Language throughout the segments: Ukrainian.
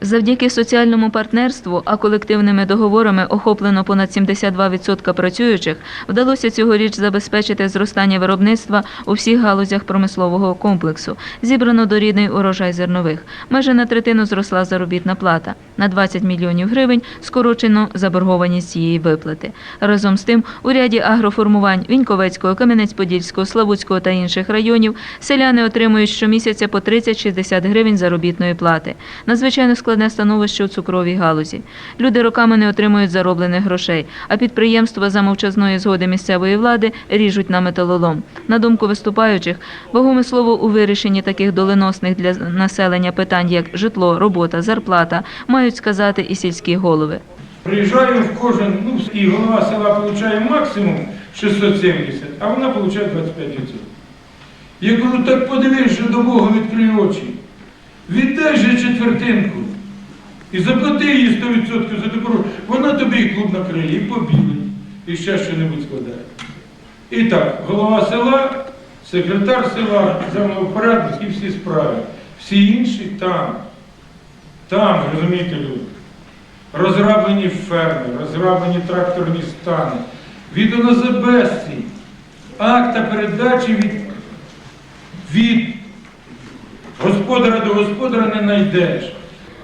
Завдяки соціальному партнерству, а колективними договорами охоплено понад 72% працюючих, вдалося цьогоріч забезпечити зростання виробництва у всіх галузях промислового комплексу. Зібрано дорідний урожай зернових. Майже на третину зросла заробітна плата. На 20 мільйонів гривень скорочено заборгованість цієї виплати. Разом з тим, у ряді агроформувань Віньковецького, Кам'янець-Подільського, Славутського та інших районів селяни отримують щомісяця по 30-60 гривень заробітної плати. Надзвичайно складне становище у цукровій галузі. Люди роками не отримують зароблених грошей, а підприємства за мовчазної згоди місцевої влади ріжуть на металолом. На думку виступаючих, вагоме слово у вирішенні таких доленосних для населення питань, як житло, робота, зарплата, мають сказати і сільські голови. Приїжджаю в кожен, ну і голова села отримує максимум 670, а вона отримує 25%. Я кажу, так подивись, що до Бога відкрий очі. Віддай же четвертинку. І заплати їй 100% за таку. Вона тобі і клуб накриє, і побілить, і ще що-небудь складає. І так, голова села, секретар села, землевпорядник і всі справи. Всі інші там. Там, розумієте, люди. Розграблені ферми, розграблені тракторні стани, від за. Акта передачі від, від господаря до господаря не знайдеш.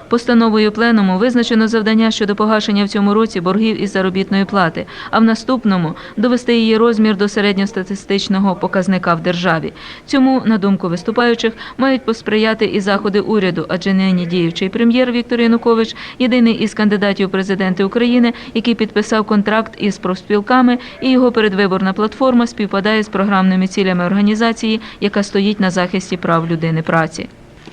Постановою пленуму визначено завдання щодо погашення в цьому році боргів із заробітної плати, а в наступному довести її розмір до середньостатистичного показника в державі. Цьому, на думку виступаючих, мають посприяти і заходи уряду, адже нині діючий прем'єр Віктор Янукович єдиний із кандидатів президенти України, який підписав контракт із профспілками, і його передвиборна платформа співпадає з програмними цілями організації, яка стоїть на захисті прав людини праці.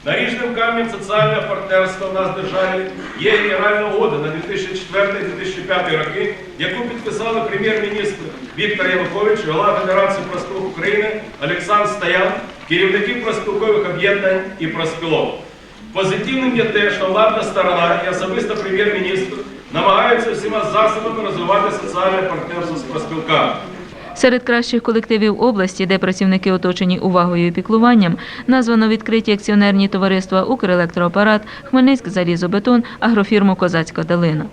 Наріжним камнем соціального партнерства в нас в державі є генеральна угода на 2004-2005 роки, яку підписали прем'єр-міністр Віктор Янукович, голова Федерації профспілок України Олександр Стоян, керівники профспілкових об'єднань і профспілок. Позитивним є те, що владна сторона і особисто прем'єр-міністр намагаються всіма засобами розвивати соціальне партнерство з профспілками. Серед кращих колективів області, де працівники оточені увагою і піклуванням, названо відкриті акціонерні товариства «Укрелектроапарат», «Хмельницьк залізобетон», агрофірму «Козацька долина».